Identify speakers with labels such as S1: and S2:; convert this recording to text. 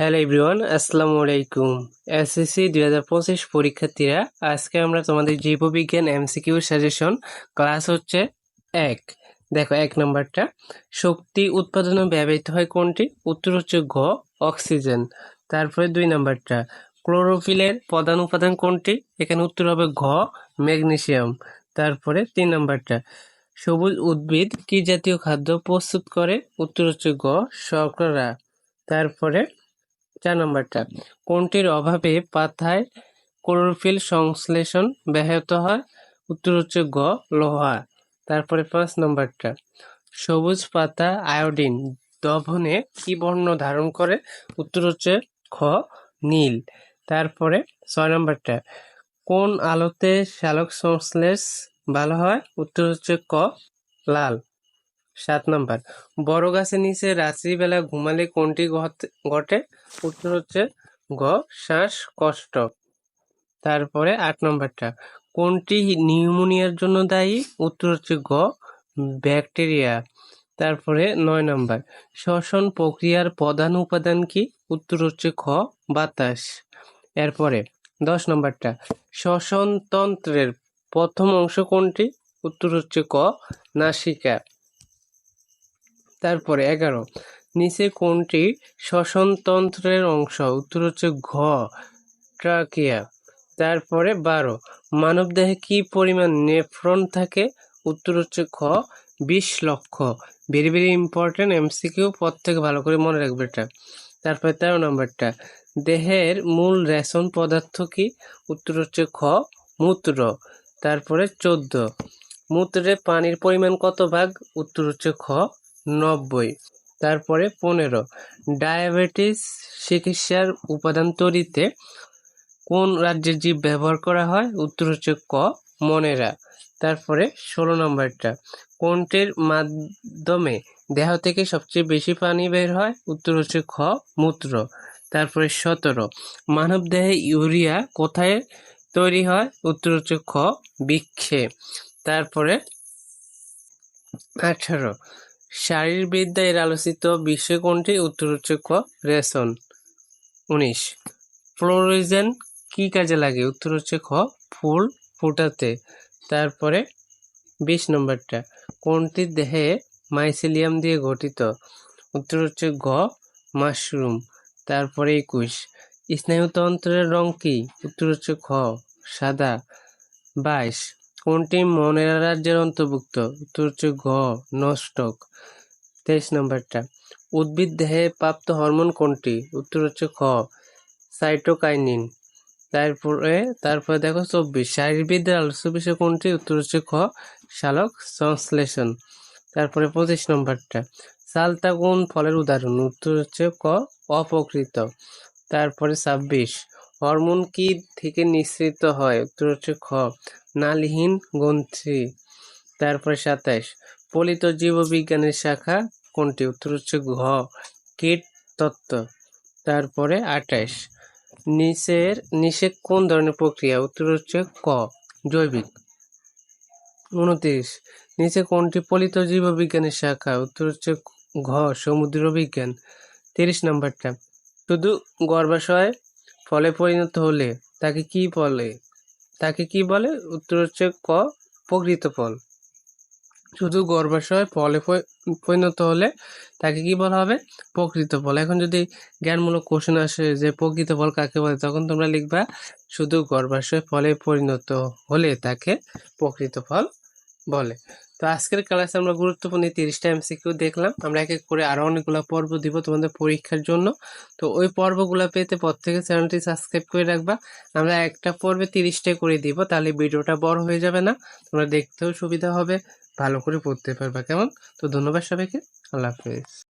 S1: Hello everyone আসসালামু আলাইকুম SSC দুই হাজার পঁচিশ পরীক্ষার্থীরা, আজকে আমরা তোমাদের জীববিজ্ঞান এমসিকিউ সাজেশন ক্লাস হচ্ছে এক। দেখো, এক নম্বরটা। শক্তি উৎপাদনে ব্যবহৃত হয় কোনটি? উত্তর হচ্ছে ঘ, অক্সিজেন। তারপরে দুই নম্বরটা। ক্লোরোফিলের প্রধান উপাদান কোনটি? এখানে উত্তর হবে ঘ, ম্যাগনেসিয়াম। তারপরে তিন নম্বরটা। সবুজ উদ্ভিদ কি জাতীয় খাদ্য প্রস্তুত করে? উত্তর হচ্ছে ঘ, শর্করা। তারপরে চার নম্বরটা। কোনটির অভাবে পাতায় ক্লোরোফিল সংশ্লেষণ ব্যাহত হয়? উত্তর হচ্ছে গ, লোহা। তারপরে পাঁচ নম্বরটা। সবুজ পাতা আয়োডিন দভনে কি বর্ণ ধারণ করে? উত্তর হচ্ছে খ, নীল। তারপরে ছয় নম্বরটা। কোন আলোতে শালক সংশ্লেষ ভালো হয়? উত্তর হচ্ছে ক, লাল। সাত নাম্বার। বড় গাছের নিচে রাত্রিবেলা ঘুমালে কোনটি ঘট- উত্তর হচ্ছে গ, শ্বাস কষ্ট। তারপরে আট নম্বরটা। কোনটি নিউমোনিয়ার জন্য দায়ী? উত্তর হচ্ছে গ, ব্যাকটেরিয়া। তারপরে নয় নম্বর। শ্বসন প্রক্রিয়ার প্রধান উপাদান কি? উত্তর হচ্ছে খ, বাতাস। এরপরে দশ নম্বরটা। শ্বসন তন্ত্রের প্রথম অংশ কোনটি? উত্তর হচ্ছে ক, নাসিকা। তারপরে এগারো। নিচে কোনটি? শ্বসনতন্ত্রের অংশ। উত্তর হচ্ছে ঘ, ট্রাকিয়া। তারপরে বারো, মানবদেহে কি পরিমাণ নেফ্রন থাকে? উত্তর হচ্ছে খ, বিশ লক্ষ। ভেরি ভেরি ইম্পর্টেন্ট এমসিকিউ পর থেকে ভালো করে মনে রাখবে এটা। তারপরে তেরো নম্বরটা, দেহের মূল রেশন পদার্থ কি? উত্তর হচ্ছে খ, মূত্র। তারপরে চোদ্দ, মূত্রে পানির পরিমাণ কত ভাগ? উত্তর হচ্ছে খ নব্বই, তারপরে পনেরো। ডায়াবেটিস চিকিৎসার উপাদান তৈরিতে কোন রাজ্যের জীব ব্যবহার করা হয়? উত্তর হচ্ছে ক, মনেরা। তারপরে ষোলো নম্বরটা, কোনটির মাধ্যমে দেহ থেকে সবচেয়ে বেশি পানি বের হয়? উত্তর হচ্ছে খ, মূত্র। তারপরে সতেরো, মানব দেহে ইউরিয়া কোথায় তৈরি হয়? উত্তর হচ্ছে খ, বৃক্ষে। তারপরে আঠারো শারীরবিদ্যা এর আলোচিত বিষয় কোনটি উত্তর হচ্ছে ক রেশন। উনিশ। ফ্লোরিজেন কি কাজে লাগে? উত্তর হচ্ছে খ ফুল ফুটাতে। তারপরে বিশ নম্বরটা, কোনটি দেহে মাইসিলিয়াম দিয়ে গঠিত? উত্তর হচ্ছে গ মাশরুম। তারপরে একুশ। স্নায়ুতন্ত্রের রং কি? উত্তর হচ্ছে খ সাদা। বাইশ। কোনটি মনের রাজ্যের অন্তর্ভুক্ত? উত্তর হচ্ছে গ নষ্টক। তেইশ নম্বরটা। উদ্ভিদ দেহে প্রাপ্ত হরমোন কোনটি? উত্তর হচ্ছে খ, সাইটোকাইনিন। তারপরে তারপরে দেখো চব্বিশ। শারীরবিদ্যার আলোচ্য বিষয় কোনটি? উত্তর হচ্ছে খ শালক সংশ্লেষণ। তারপরে পঁচিশ নম্বরটা। সালতা কোন ফলের উদাহরণ? উত্তর হচ্ছে ক অপকৃত তারপরে ছাব্বিশ। হরমোন কি থেকে নিঃসৃত হয়? উত্তর হচ্ছে খ নালীহীন গ্রন্থি। তারপরে সাতাইশ। পলিত জীববিজ্ঞানের শাখা কোনটি? উত্তর হচ্ছে ঘ। কীট তত্ত্ব। তারপরে আঠাইশ। নিচের, নিচে কোন ধরনের প্রক্রিয়া? উত্তর হচ্ছে ক, জৈবিক। উনত্রিশ। নিচে কোনটি? পলিত জীববিজ্ঞানের শাখা। উত্তর হচ্ছে ঘ, সমুদ্র বিজ্ঞান। তিরিশ নম্বরটা। শুধু গর্ভাশয় ফলে পরিণত হলে তাকে কি বলে? তাকে কি বলে? উত্তর হচ্ছে ক, প্রকৃত ফল। শুধু গর্ভাশয় ফলে পরিণত হলে তাকে কি বলা হবে? প্রকৃত ফল। এখন যদি জ্ঞানমূলক কোশ্চেন আসে যে প্রকৃত ফল কাকে বলে, তখন তোমরা লিখবা, শুধু গর্ভাশয় ফলে পরিণত হলে তাকে প্রকৃত ফল বলে। তো আজকের ক্লাসে আমরা গুরুত্বপূর্ণ তিরিশটা এমসিকিউ দেখলাম। আমরা এক এক করে আরও অনেকগুলো পর্ব দিব তোমাদের পরীক্ষার জন্য। তো ওই পর্বগুলো পেতে প্রত্যেকে চ্যানেলটি সাবস্ক্রাইব করে রাখবা। আমরা একটা পর্বে তিরিশটা করে দিব, তাহলে ভিডিওটা বড় হয়ে যাবে না। তোমরা দেখতেও সুবিধা হবে, ভালো করে পড়তে পারবা। কেমন? তো ধন্যবাদ সবাইকে। আল্লাহ হাফেজ।